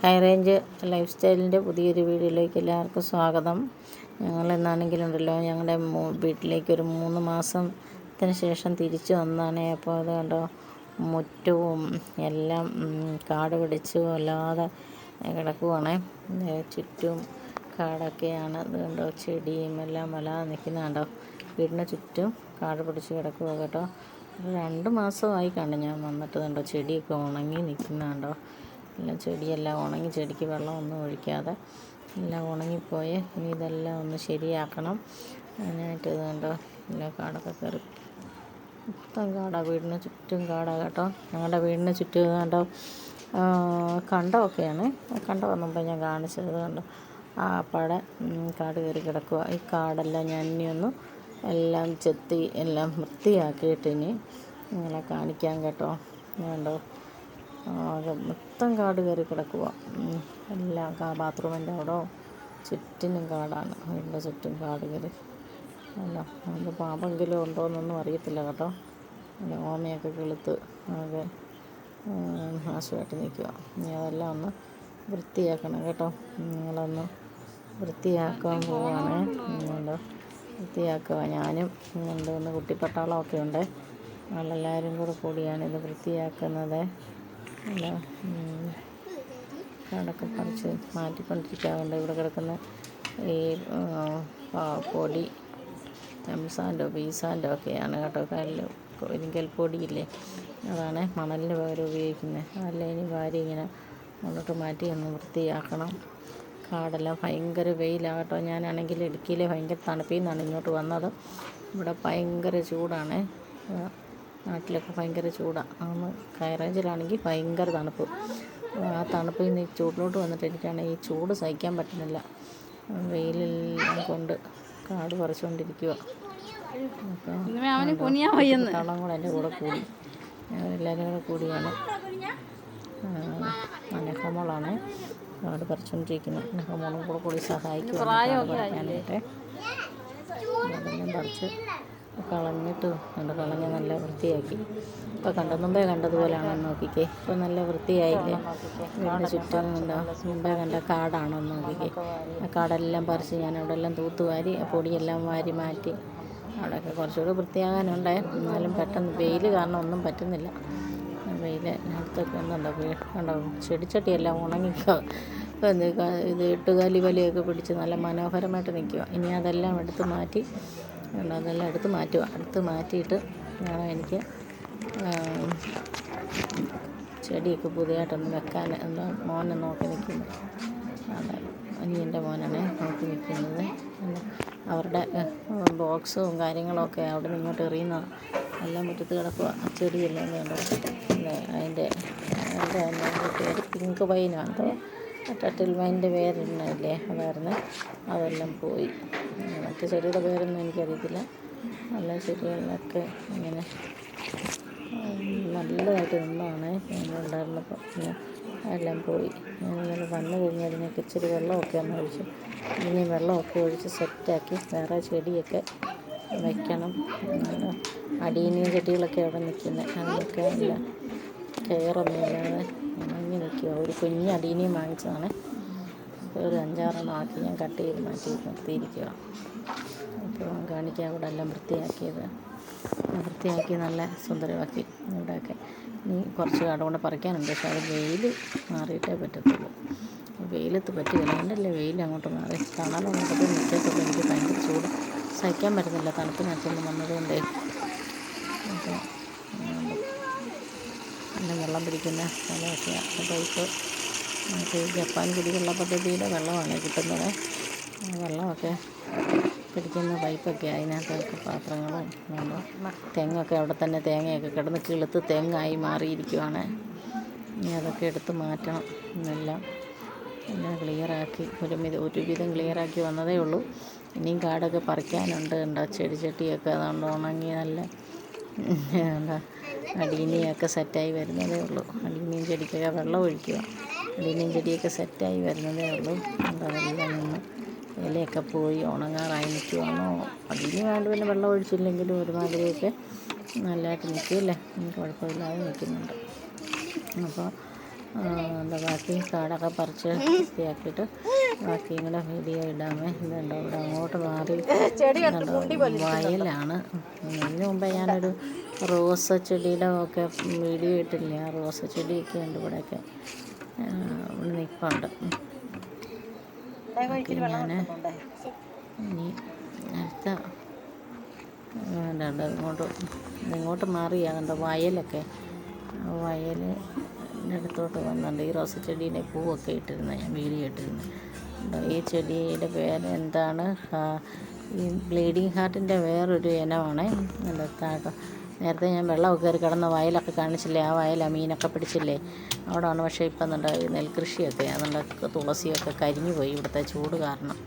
High range life സ്റ്റൈലിന്റെ പുതിയൊരു വീഡിയോയിലേക്ക് എല്ലാവർക്കും സ്വാഗതം. ഞങ്ങൾ എന്നാണെങ്കിലുണ്ടല്ലോ ഞങ്ങളുടെ വീട്ടിലേക്ക് ഒരു മൂന്ന് മാസത്തിന് ശേഷം തിരിച്ചു വന്നാണ് അപ്പോൾ അത് കണ്ടോ മുറ്റവും എല്ലാം കാട് പിടിച്ചു അല്ലാതെ കിടക്കുവാണ്. ചുറ്റും കാടൊക്കെയാണ്. അത് കണ്ടോ ചെടിയും എല്ലാം വല്ലാതെ നിൽക്കുന്ന കണ്ടോ വീടിന് ചുറ്റും കാട് പിടിച്ച് കിടക്കുക കേട്ടോ. രണ്ട് മാസമായി കണ്ടു ഞാൻ വന്നിട്ട് കണ്ടോ ചെടിയൊക്കെ ഉണങ്ങി നിൽക്കുന്ന കണ്ടോ. എല്ലാം ചെടിയെല്ലാം ഉണങ്ങി ചെടിക്ക് വെള്ളമൊന്നും ഒഴിക്കാതെ എല്ലാം ഉണങ്ങിപ്പോയി. ഇനി ഇതെല്ലാം ഒന്ന് ശരിയാക്കണം. അതിനായിട്ട് ഇത് കണ്ടോ കാടൊക്കെ കയറി. മൊത്തം കാടാ വീടിന് ചുറ്റും കാടാ കേട്ടോ. ഞങ്ങളുടെ വീടിന് ചുറ്റും കണ്ടോ കണ്ടമൊക്കെയാണ്. കണ്ടം വന്നപ്പോൾ ഞാൻ കാണിച്ചത് കണ്ടോ. ആ പാടെ കാട് കയറി കിടക്കുക ഈ കാടെല്ലാം ഞാൻ ഇനി ഒന്ന് എല്ലാം ചെത്തി എല്ലാം വൃത്തിയാക്കിയിട്ട് ഇനി നിങ്ങളെ കാണിക്കാം കേട്ടോ. കണ്ടോ ആകെ മൊത്തം കാട് കയറി കിടക്കുക എല്ലാം ബാത്റൂമിന്റെ അവിടെ ചുറ്റിനും കാടാണ്. അതിന്റെ ചുറ്റും കാട് കയറി. അല്ല അത് പാമ്പെങ്കിലും ഉണ്ടോയെന്നൊന്നും അറിയത്തില്ല കേട്ടോ. അല്ല ഓമയൊക്കെ കിളുത്ത് ആകെ നാശമായിട്ട് നിൽക്കുക ഇനി അതെല്ലാം ഒന്ന് വൃത്തിയാക്കണം കേട്ടോ. നിങ്ങളൊന്ന് വൃത്തിയാക്കാൻ പോവാണ്. നിങ്ങളുടെ വൃത്തിയാക്കുക. ഞാനും ഉണ്ട് ഒന്ന് കുട്ടിപ്പട്ടാളമൊക്കെ ഉണ്ട്. നമ്മളെല്ലാവരും കൂടെ കൂടിയാണ് ഇത് വൃത്തിയാക്കുന്നത്. ഉം, കാടൊക്കെ പറിച്ച് മാറ്റിക്കൊണ്ടിരിക്കാറുണ്ട് ഇവിടെ കിടക്കുന്ന ഈ പൊടി എംസാൻഡോ ബീസാൻഡോ ഒക്കെയാണ് കേട്ടോ. കല്ല് ഒരിക്കൽ പൊടിയില്ലേ? അതാണ് മണലിന് പകരം ഉപയോഗിക്കുന്നത്. അതല്ല ഇനി ഭാര്യ ഇങ്ങനെ മുന്നോട്ട് മാറ്റി ഒന്ന് വൃത്തിയാക്കണം. കാടെല്ലാം ഭയങ്കര വെയിലാകട്ടോ ഞാനാണെങ്കിൽ ഇടുക്കിയിലെ ഭയങ്കര തണുപ്പിൽ നിന്നാണ് ഇങ്ങോട്ട് വന്നത്. ഇവിടെ ഭയങ്കര ചൂടാണ്. നാട്ടിലൊക്കെ ഭയങ്കര ചൂടാണ് അന്ന് കയറേഞ്ചിലാണെങ്കിൽ ഭയങ്കര തണുപ്പ്. ആ തണുപ്പിൽ നിന്ന് ഈ ചൂടിലോട്ട് വന്നിട്ട് എനിക്കാണെങ്കിൽ ഈ ചൂട് സഹിക്കാൻ പറ്റുന്നില്ല. വെയിലെല്ലാം കൊണ്ട് കാട് പറിച്ചുകൊണ്ടിരിക്കുക തളം കൂടെ എന്റെ കൂടെ കൂടി. എല്ലാവരും കൂടെ കൂടിയാണ്. അനഹമോളാണ് കാട് പറിച്ചുകൊണ്ടിരിക്കുന്നത്. അനഹമോളും കൂടെ കൂടി സഹായിക്കും പറിക്കാനായിട്ട്. അതെല്ലാം പറിച്ച് കളഞ്ഞിട്ട് കണ്ട് കളഞ്ഞ് നല്ല വൃത്തിയാക്കി. ഇപ്പോൾ കണ്ട മുമ്പേ കണ്ടതുപോലാണെന്ന് നോക്കിക്കേ. ഇപ്പോൾ നല്ല വൃത്തിയായില്ലേ? വീടിന്റെ ചുറ്റും കണ്ടോ മുമ്പേ കണ്ട കാടാണെന്ന് നോക്കിക്കേ. ആ കാടെല്ലാം പറിച്ച് ഞാൻ അവിടെ എല്ലാം തൂത്തുവാരി ആ പൊടിയെല്ലാം വാരി മാറ്റി. അവിടെയൊക്കെ കുറച്ചുകൂടി വൃത്തിയാകാനുണ്ട് എന്നാലും പെട്ടെന്ന് വെയിൽ കാരണം ഒന്നും പറ്റുന്നില്ല. വെയിൽ അടുത്തൊക്കെ ഒന്നുണ്ടോ കണ്ടോ ചെടിച്ചട്ടിയെല്ലാം ഉണങ്ങിക്കോ ഇത് എട്ടുകാലി വലിയൊക്കെ പിടിച്ച് നല്ല മനോഹരമായിട്ട് നിൽക്കുക ഇനി അതെല്ലാം എടുത്ത് മാറ്റി കണ്ടോ? എടുത്ത് മാറ്റുക എടുത്ത് മാറ്റിയിട്ട് വേണം എനിക്ക് ചെടിയൊക്കെ പുതിയതായിട്ടൊന്ന് വെക്കാൻ. എന്താ മോനെ നോക്കി നിൽക്കുന്നത് അതെ അനിയന്റെ മോനാണ് നോക്കി നിൽക്കുന്നത്. അവരുടെ ബോക്സും കാര്യങ്ങളൊക്കെ അവിടെ നിന്ന് ഇങ്ങോട്ട് എറിയുന്ന എല്ലാം മുറ്റത്ത് കിടക്കുക ചെടിയെല്ലാം അല്ലേ അതിന്റെ അതിന്റെ പേര് പിങ്ക് പൈനാണ് ടട്ടിൽ വൈന്റെ പേരില്ലേ അതായിരുന്നു. അതെല്ലാം പോയി. മറ്റ് ചെടിയുടെ പേരൊന്നും എനിക്കറിയത്തില്ല. നല്ല ചെടികളിലൊക്കെ ഇങ്ങനെ നല്ലതായിട്ട് നിന്നാണ് ഉണ്ടായിരുന്നപ്പോൾ പിന്നെ എല്ലാം പോയി. ഞാൻ ഇന്നലെ വന്നു കഴിഞ്ഞാൽ ഇതിനൊക്കെ ഇച്ചിരി വെള്ളമൊക്കെ ഒന്ന് ഒഴിച്ച് ഇനി വെള്ളമൊക്കെ ഒഴിച്ച് സെറ്റാക്കി വേറെ ചെടിയൊക്കെ വയ്ക്കണം അടിയനിയും ചെടികളൊക്കെ അവിടെ നിൽക്കുന്നത് അതിനൊക്കെ നല്ല കെയറൊന്നും ഉണങ്ങി നിൽക്കുക ഒരു കുഞ്ഞ് അടീനിയും വാങ്ങിച്ചതാണ്. ഒരു അഞ്ചാറ് ആക്കി ഞാൻ കട്ട് ചെയ്ത് മാറ്റി നിർത്തിയിരിക്കുക അപ്പോൾ കാണിക്കാൻ ഇവിടെ എല്ലാം വൃത്തിയാക്കിയത്. വൃത്തിയാക്കി നല്ല സുന്ദരമാക്കി ഇവിടെയൊക്കെ. ഇനി കുറച്ച് കാട് കൊണ്ട് പറിക്കാനുണ്ട്. പക്ഷേ അത് വെയിൽ മാറിയിട്ടേ പറ്റത്തുള്ളൂ. വെയിലത്ത് പറ്റുകയില്ല അതുകൊണ്ടല്ലേ വെയിൽ അങ്ങോട്ട് മാറി. തണലുള്ളപ്പോൾ നിൽക്കത്തുള്ളൂ. എനിക്ക് ഭയങ്കര ചൂട്. സഹിക്കാൻ പറ്റുന്നില്ല. തണുപ്പിനകത്തൊന്നും വന്നതുകൊണ്ടേ. അപ്പോൾ നല്ല വെള്ളം പിടിക്കുന്ന സ്ഥലമൊക്കെയാണ് പൈപ്പ് നമുക്ക് ജപ്പാൻ കുടിവെള്ള പദ്ധതിയുടെ വെള്ളമാണ് കിട്ടുന്നത്. വെള്ളമൊക്കെ പിടിക്കുന്ന പൈപ്പൊക്കെ അതിനകത്തൊക്കെ പാത്രങ്ങളും നമ്മൾ തെങ്ങൊക്കെ അവിടെ തന്നെ തേങ്ങയൊക്കെ കിടന്ന് കിളുത്ത് തെങ്ങായി മാറിയിരിക്കുവാണ്. ഇനി അതൊക്കെ എടുത്ത് മാറ്റണം എന്നെല്ലാം. എല്ലാം ക്ലിയറാക്കി ഒരു വിധം ഒരുവിധം ക്ലിയറാക്കി വന്നതേ ഉള്ളൂ. ഇനിയും കാടൊക്കെ പറിക്കാനുണ്ട് ഉണ്ടോ ചെടി ചട്ടിയൊക്കെ അതുകൊണ്ട് ഉണങ്ങി നല്ല എന്താ? അടീനിയൊക്കെ സെറ്റായി വരുന്നതേ ഉള്ളൂ. അടീനിയും ചെടിക്കൊക്കെ വെള്ളം ഒഴിക്കുക. അടീനിയും ചെടിയൊക്കെ സെറ്റായി വരുന്നതേ ഉള്ളൂ. അതെല്ലാം നിന്ന് ഇലയൊക്കെ പോയി ഉണങ്ങാറായി നിൽക്കുവാണോ അടീനി വേണ്ട പിന്നെ വെള്ളം ഒഴിച്ചില്ലെങ്കിലും ഒരുമാതിരിയൊക്കെ നല്ലതായിട്ട് നിൽക്കില്ലേ കുഴപ്പമില്ലാതെ നിൽക്കുന്നുണ്ട്. അപ്പോൾ എന്താ ബാക്കി കാടൊക്കെ പറിച്ച് വൃത്തിയാക്കിയിട്ട് ബാക്കി ഇങ്ങനെ വീഡിയോ ഇടാമേ. ഇതുണ്ടോ ഇവിടെ അങ്ങോട്ട് മാറി. വയലാണ്. ഇതിന് മുമ്പേ ഞാനൊരു റോസ ചെടിയുടെ ഒക്കെ വീഡിയോ ഇട്ടില്ല? ആ റോസ ചെടിയൊക്കെ ഉണ്ട് ഇവിടെയൊക്കെ. ഇവിടെ നിൽപ്പുണ്ട്. ഞാൻ ഇനി അടുത്ത രണ്ട് ഇങ്ങോട്ട് ഇങ്ങോട്ട് മാറിയാകണ്ട വയലൊക്കെ. വയലിന്റെ അടുത്തോട്ട് വന്നുണ്ട് ഈ റോസ ചെടീന്റെ പൂവൊക്കെ ഇട്ടിരുന്ന ഞാൻ വീഡിയോ ഇട്ടിരുന്നു ഉണ്ടോ? ഈ ചെടിയുടെ പേര് എന്താണ്? ഈ ബ്ലീഡിങ് ഹാർട്ടിന്റെ വേറൊരു ഇനമാണ്. എന്താ നേരത്തെ ഞാൻ വെള്ളമൊക്കെ കയറി കിടന്ന വയലൊക്കെ കാണിച്ചില്ലേ? ആ വയല മീനൊക്കെ പിടിച്ചില്ലേ? അവിടെയാണ് പക്ഷേ ഇപ്പം നല്ല നെൽകൃഷിയൊക്കെ അതുകൊണ്ട് തുളസിയൊക്കെ കരിഞ്ഞു പോയി ഇവിടുത്തെ ചൂട് കാരണം.